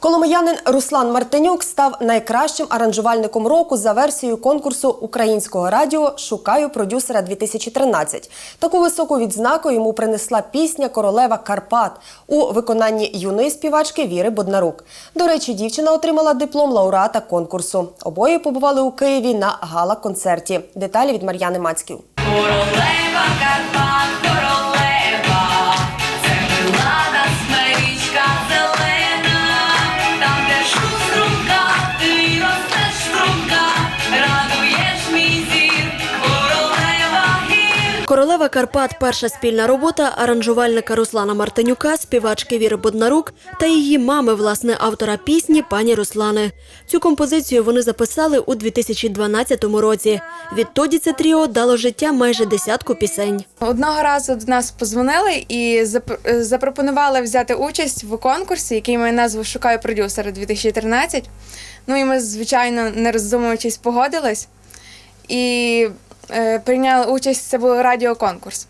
Коломиянин Руслан Мартинюк став найкращим аранжувальником року за версією конкурсу українського радіо Шукаю продюсера 2013. Таку високу відзнаку йому принесла пісня Королева Карпат у виконанні юної співачки Віри Боднарук. До речі, дівчина отримала диплом лауреата конкурсу. Обоє побували у Києві на гала-концерті. Деталі від Мар'яни Мацьків. Королева Карпат, Королева Карпат перша спільна робота аранжувальника Руслана Мартинюка, співачки Віри Боднарук та її мами, власне, автора пісні пані Руслани. Цю композицію вони записали у 2012 році. Відтоді це тріо дало життя майже десятку пісень. Одного разу до нас позвонили і запропонували взяти участь в конкурсі, який має назву Шукаю продюсера 2013. Ну і ми, звичайно, не роздумуючись, погодились і прийняли участь. Це був радіоконкурс.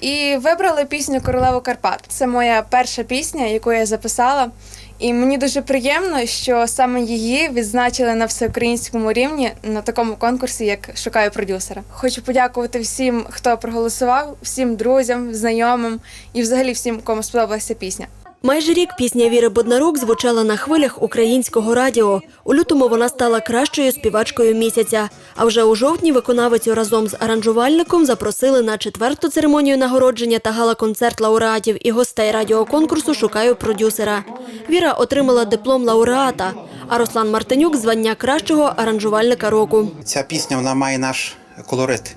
І вибрали пісню Королеву Карпат. Це моя перша пісня, яку я записала. І мені дуже приємно, що саме її відзначили на всеукраїнському рівні на такому конкурсі, як Шукаю продюсера. Хочу подякувати всім, хто проголосував, всім друзям, знайомим і взагалі всім, кому сподобалася пісня. Майже рік пісня Віри Боднарук звучала на хвилях українського радіо. У лютому вона стала кращою співачкою місяця. А вже у жовтні виконавицю разом з аранжувальником запросили на четверту церемонію нагородження та гала-концерт лауреатів і гостей радіоконкурсу Шукаю продюсера. Віра отримала диплом лауреата, а Руслан Мартинюк звання кращого аранжувальника року. Ця пісня вона має наш колорит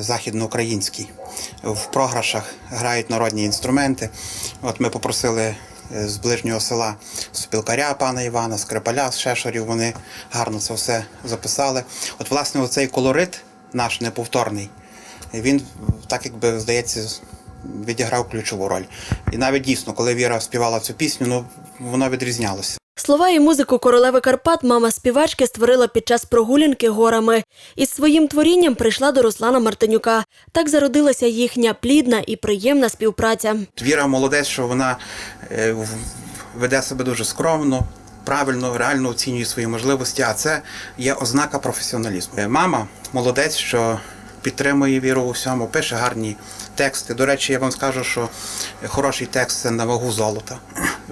західноукраїнський. В програшах грають народні інструменти. От ми попросили е, з ближнього села спілкаря пана Івана, скрипаля з Шешарів. Вони гарно це все записали. От, власне, оцей колорит наш неповторний, він так якби здається. Відіграв ключову роль. І навіть дійсно, коли Віра співала цю пісню, ну воно відрізнялося. Слова і музику королеви Карпат мама співачки створила під час прогулянки горами. Із своїм творінням прийшла до Руслана Мартинюка. Так зародилася їхня плідна і приємна співпраця. Віра молодець, що вона е, веде себе дуже скромно, правильно, реально оцінює свої можливості, а це є ознака професіоналізму. Е, Мама молодець, що підтримує віру у всьому, пише гарні тексти. До речі, я вам скажу, що хороший текст це на вагу золота.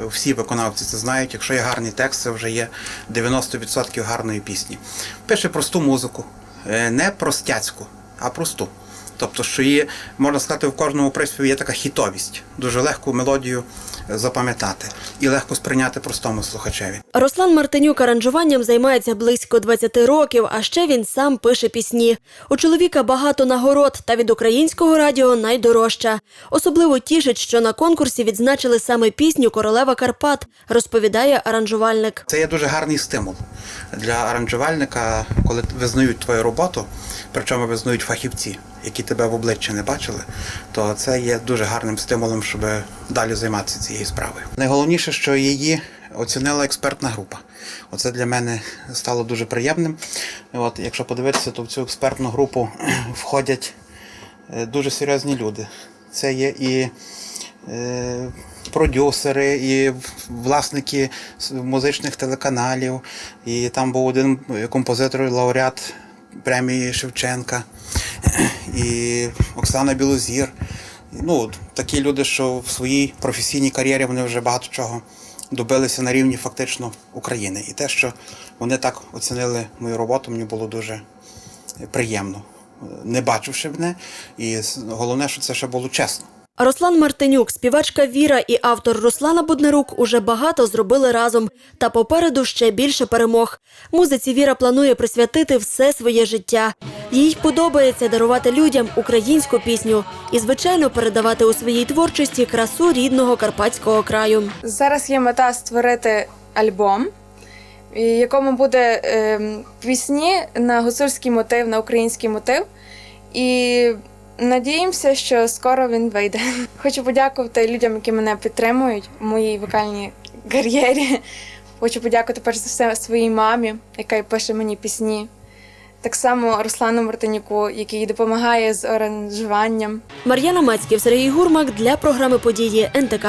Всі виконавці це знають. Якщо є гарний текст, це вже є 90% гарної пісні. Пише просту музику, е, не простяцьку, а просту. Тобто, що є, можна сказати, в кожному приспіві є така хітовість, дуже легку мелодію запам'ятати і легко сприйняти простому слухачеві. Руслан Мартинюк аранжуванням займається близько 20 років, а ще він сам пише пісні. У чоловіка багато нагород, та від українського радіо найдорожча. Особливо тішить, що на конкурсі відзначили саме пісню Королева Карпат, розповідає аранжувальник. Це є дуже гарний стимул для аранжувальника, коли визнають твою роботу, причому визнають фахівці, які тебе в обличчя не бачили, то це є дуже гарним стимулом, щоб далі займатися цією справою. Найголовніше, що її оцінила експертна група. Оце для мене стало дуже приємним. От, якщо подивитися, то в цю експертну групу входять е, дуже серйозні люди. Це є і е, продюсери, і власники музичних телеканалів. І там був один композитор, лауреат премії Шевченка, і Оксана Білозір. Ну, такі люди, що в своїй професійній кар'єрі вони вже багато чого добилися на рівні фактично України. І те, що вони так оцінили мою роботу, мені було дуже приємно, не бачивши мене. І головне, що це ще було чесно. Руслан Мартинюк, співачка Віра і автор Руслана Буднарук уже багато зробили разом. Та попереду ще більше перемог. Музиці Віра планує присвятити все своє життя. Їй подобається дарувати людям українську пісню і, звичайно, передавати у своїй творчості красу рідного карпатського краю. Зараз є мета створити альбом, якому буде ем, пісні на гуцульський мотив, на український мотив. І надіємося, що скоро він вийде. Хочу подякувати людям, які мене підтримують в моїй вокальній кар'єрі. Хочу подякувати перш за все своїй мамі, яка пише мені пісні. Так само Руслану Мартинюку, який допомагає з оранжуванням. Мар'яна Мацьків, Сергій Гурмак для програми події НТК.